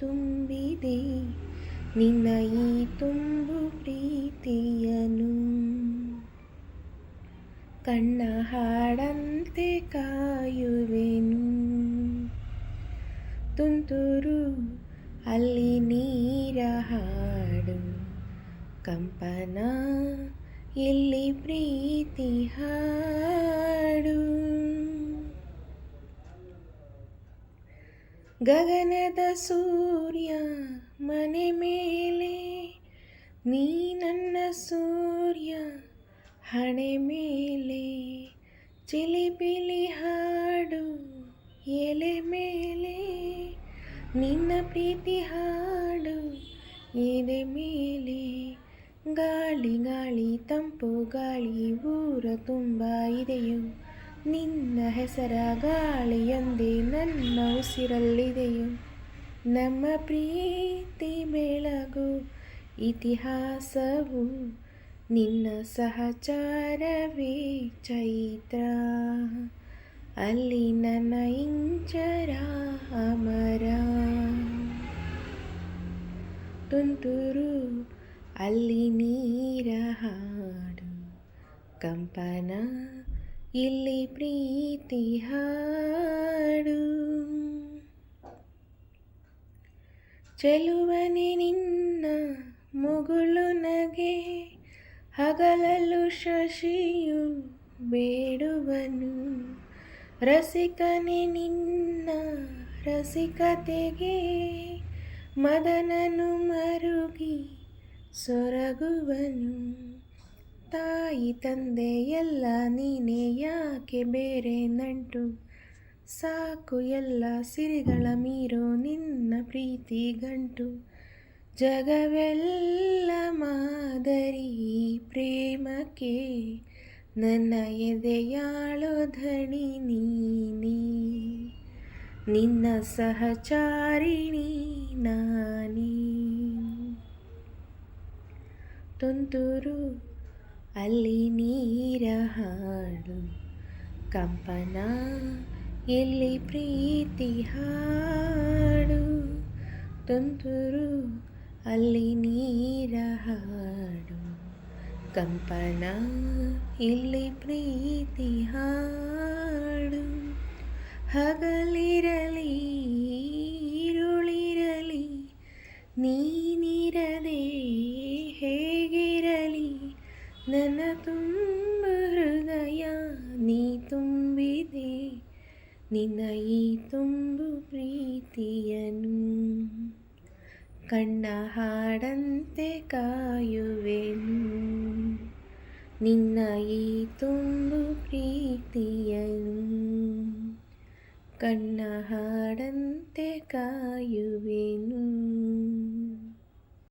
ತುಂಬಿದೆ. ನಿನ್ನ ಈ ತುಂಬು ಪ್ರೀತಿಯನು. ಕಣ್ಣ ಹಾಡಂತೆ ಕಾಯುವೆನು. ತುಂತುರು, ಅಲ್ಲಿ ನೀರ ಹಾಡು. ಕಂಪನ ಇಲ್ಲಿ ಪ್ರೀತಿ ಹಾಡು. ಗಗನದ ಸೂರ್ಯ ಮನೆ ಮೇಲೆ, ನೀ ನನ್ನ ಸೂರ್ಯ ಹಣೆ ಮೇಲೆ ಚಿಲಿಪಿಲಿ ಹಾಡು ಎಲೆ ಮೇಲೆ, ನಿನ್ನ ಪ್ರೀತಿ ಹಾಡು ಎದೆ ಮೇಲೆ, ಗಾಳಿ ಗಾಳಿ ತಂಪು ಗಾಳಿ ಊರ ತುಂಬ ಇದೆಯೋ. ನಿನ್ನ ಹೆಸರ ಗಾಳಿಯೊಂದೇ ನನ್ನ ಉಸಿರಲ್ಲಿದೆಯೋ ನಮ್ಮ ಪ್ರೀತಿ ಬೆಳಗು ಇತಿಹಾಸವು ನಿನ್ನ ಸಹಚಾರವೇ ಚೈತ್ರ. ಅಲ್ಲಿ ನನ್ನ ಇಂಚರ ಅಮರ. ತುಂತುರು, ಅಲ್ಲಿ ನೀರ ಹಾಡು ಕಂಪನ. ಇಲ್ಲಿ ಪ್ರೀತಿ ಹಾಡು. ಚೆಲುವನೆ ನಿನ್ನ ಮುಗುಳು ನಗೆ ಹಗಲಲು ಶಶಿಯು ಬೇಡುವನು. ರಸಿಕನೆ ನಿನ್ನ ರಸಿಕತೆಗೆ, ಮದನನು ಮರುಗಿ ಸೊರಗುವನು. ತಾಯಿ ತಂದೆ ಎಲ್ಲ ನೀನೇ ಯಾಕೆ ಬೇರೆ ನಂಟು? ಸಾಕು ಎಲ್ಲ ಸಿರಿಗಳ ಮೀರೋ ನಿನ್ನ ಪ್ರೀತಿ ಗಂಟು. ಜಗವೆಲ್ಲ ಮಾದರಿ ಪ್ರೇಮಕ್ಕೆ, ನನ್ನ ಎದೆಯಾಳೋ ಧಣಿ ನೀನೇ. ನಿನ್ನ ಸಹಚಾರಿಣಿ ನಾನೀ. ತುಂತುರು ಅಲ್ಲಿ ನೀರ ಹಾಡು ಕಂಪನ ಇಲ್ಲಿ ಪ್ರೀತಿ ಹಾಡು ತುಂತುರು, ಅಲ್ಲಿ ನೀರ ಹಾಡು ಕಂಪನ ಇಲ್ಲಿ ಪ್ರೀತಿ ಹಾಡು ಹಗಲಿರಲಿ ನನ್ನ ತುಂಬ ಹೃದಯ ನೀ ತುಂಬಿದೆ ನಿನ್ನ ಈ ತುಂಬು ಪ್ರೀತಿಯನು. ಕಣ್ಣ ಹಾಡಂತೆ ಕಾಯುವೆನು. ನಿನ್ನ ಈ ತುಂಬು ಪ್ರೀತಿಯನು. ಕಣ್ಣ ಹಾಡಂತೆ ಕಾಯುವೆನು.